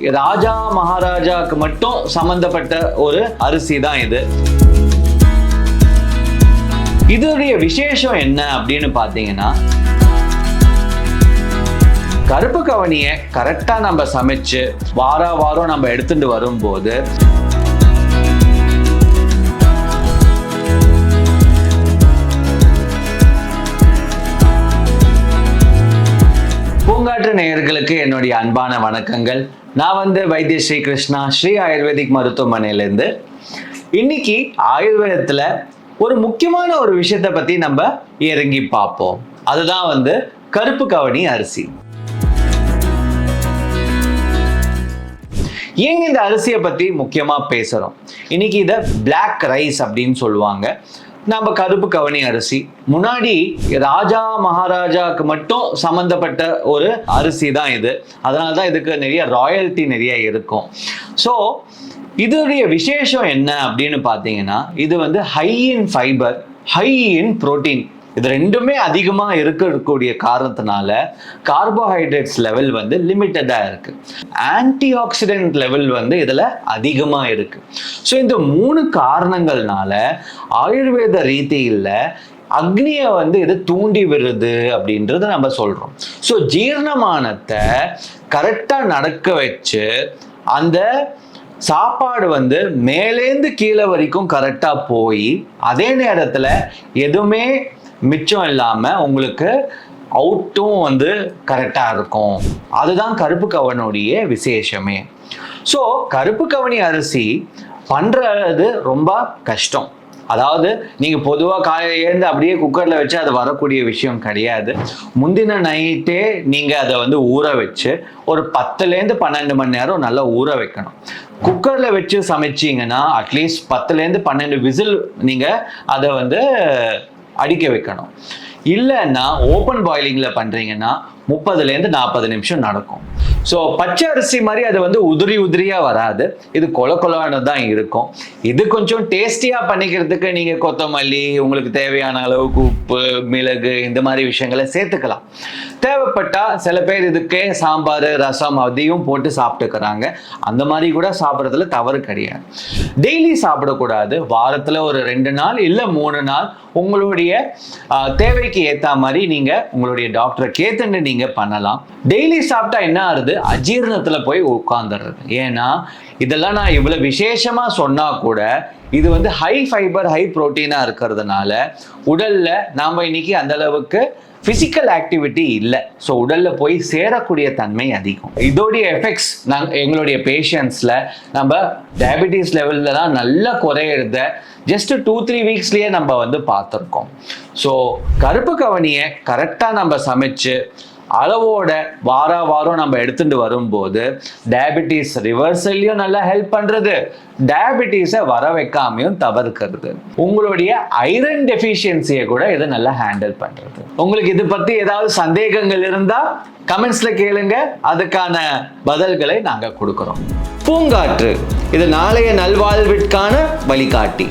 ராஜா மகாராஜாக்கு மட்டும் சம்பந்தப்பட்ட ஒரு அரிசி தான் இது. இதோடைய விசேஷம் என்ன அப்படின்னு பார்த்தீங்கன்னா கருப்பு கவனியை கரெக்டாக நம்ம சமைச்சு வார வாரம் நம்ம எடுத்துட்டு வரும்போது நேயர்களுக்கு என்னுடைய அன்பான வணக்கங்கள். நான் வந்து வைத்திய ஸ்ரீ கிருஷ்ணா ஸ்ரீ ஆயுர்வேதிக் மருத்துவமனையிலேருந்து. இன்னைக்கு ஆயுர்வேதத்தில் ஒரு முக்கியமான ஒரு விஷயத்தை பற்றி நம்ம இறங்கி பார்ப்போம். அதுதான் வந்து கருப்பு கவனி அரிசி. ஏங்க இந்த அரிசியை பற்றி முக்கியமாக பேசுகிறோம் இன்னைக்கு இதை பிளாக் ரைஸ் அப்படின்னு சொல்லுவாங்க. நம்ம கருப்பு கவனி அரிசி. முன்னாடி ராஜா மகாராஜாவுக்கு மட்டும் சம்மந்தப்பட்ட ஒரு அரிசி தான் இது. அதனால தான் இதுக்கு நிறைய ராயல்ட்டி நிறைய இருக்கும். ஸோ இதோடைய விசேஷம் என்ன அப்படின்னு பார்த்தீங்கன்னா இது வந்து high in fibre high in protein இது ரெண்டுமே அதிகமாக இருக்கக்கூடிய காரணத்தினால கார்போஹைட்ரேட்ஸ் லெவல் வந்து லிமிட்டடாக இருக்குது ஆன்டி ஆக்சிடென்ட் லெவல் வந்து இதில் அதிகமாக இருக்குது ஸோ இந்த மூணு காரணங்கள்னால ஆயுர்வேத ரீதியில் அக்னியை வந்து இது தூண்டி விடுது அப்படின்றத நம்ம சொல்கிறோம் ஸோ ஜீரணமானத்தை கரெக்டாக நடக்க வச்சு அந்த சாப்பாடு வந்து மேலேந்து கீழே வரைக்கும் கரெக்டாக போய் அதே நேரத்தில் எதுவுமே மிச்சம் இல்லாமல் உங்களுக்கு அவுட்டும் வந்து கரெக்டாக இருக்கும். அதுதான் கருப்பு கவனுடைய விசேஷமே. ஸோ கருப்பு கவனி அரிசி பண்ணுறது ரொம்ப கஷ்டம். அதாவது நீங்கள் பொதுவாக காலையில் எழுந்து அப்படியே குக்கரில் வச்சு அது வரக்கூடிய விஷயம் கிடையாது. முந்தின நைட்டே நீங்கள் அதை வந்து ஊற வச்சு ஒரு பத்துலேருந்து பன்னெண்டு மணி நேரம் நல்லா ஊற வைக்கணும். குக்கரில் வச்சு சமைச்சிங்கன்னா அட்லீஸ்ட் பத்துலேருந்து பன்னெண்டு விசில் நீங்கள் அதை வந்து அடிக்க வைக்கணும். இல்லைன்னா ஓப்பன் பாயிலிங்கில் பண்ணுறீங்கன்னா முப்பதுலேருந்து நாற்பது நிமிஷம் நடக்கும். ஸோ பச்சை அரிசி மாதிரி அது வந்து உதிரி உதிரியாக வராது. இது கொல கொலவானது தான் இருக்கும். இது கொஞ்சம் டேஸ்டியாக பண்ணிக்கிறதுக்கு நீங்கள் கொத்தமல்லி உங்களுக்கு தேவையான அளவுக்கு உப்பு மிளகு இந்த மாதிரி விஷயங்களை சேர்த்துக்கலாம். தேவைப்பட்டால் சில பேர் இதுக்கே சாம்பார் ரசம் அதையும் போட்டு சாப்பிட்டுக்கிறாங்க. அந்த மாதிரி கூட சாப்பிட்றதுல தவறு கிடையாது. டெய்லி சாப்பிடக்கூடாது. வாரத்தில் ஒரு ரெண்டு நாள் இல்லை மூணு நாள் உங்களுடைய தேவைக்கு ஏற்ற மாதிரி நீங்கள் உங்களுடைய டாக்டரை கேட்டுன்னு நீங்கள் பண்ணலாம். டெய்லி சாப்பிட்டா என்ன ஆகுது அஜீரணத்தில் போய் உட்காந்துடுறது ஏன்னா இதெல்லாம் நான் இவ்வளோ விசேஷமாக சொன்னால் கூட இது வந்து ஹை ஃபைபர் ஹை ப்ரோட்டீனாக இருக்கிறதுனால உடலில் நாம் இன்னைக்கு அந்த அளவுக்கு ஃபிசிக்கல் ஆக்டிவிட்டி இல்லை. ஸோ உடலில் போய் சேரக்கூடிய தன்மை அதிகம். இதோடைய எஃபெக்ட்ஸ் நாங்கள் எங்களுடைய பேஷண்ட்ஸில் நம்ம டயபிட்டிஸ் லெவல்லலாம் நல்லா குறையிறத ஜஸ்ட் டூ த்ரீ வீக்ஸ்லேயே நம்ம வந்து பார்த்துருக்கோம். ஸோ கருப்பு கவனியை கரெக்டாக நம்ம சமைச்சு அளவோட வார வாரம் நம்ம எடுத்துட்டு வரும்போது டயபிட்டிஸ் ரிவர்சல்லையும் நல்லா ஹெல்ப் பண்ணுறது டயபிட்டிஸை வர வைக்காமையும் தவிர்க்கிறது. உங்களுடைய ஐரன் டெஃபிஷியன்சியை கூட இதை நல்லா ஹேண்டில் பண்ணுறது உங்களுக்கு இது பற்றி ஏதாவது சந்தேகங்கள் இருந்தால் கமெண்ட்ஸில் கேளுங்க. அதுக்கான பதில்களை நாங்கள் கொடுக்குறோம். பூங்காற்று இது நாளைய நல்வாழ்விற்கான வழிகாட்டி.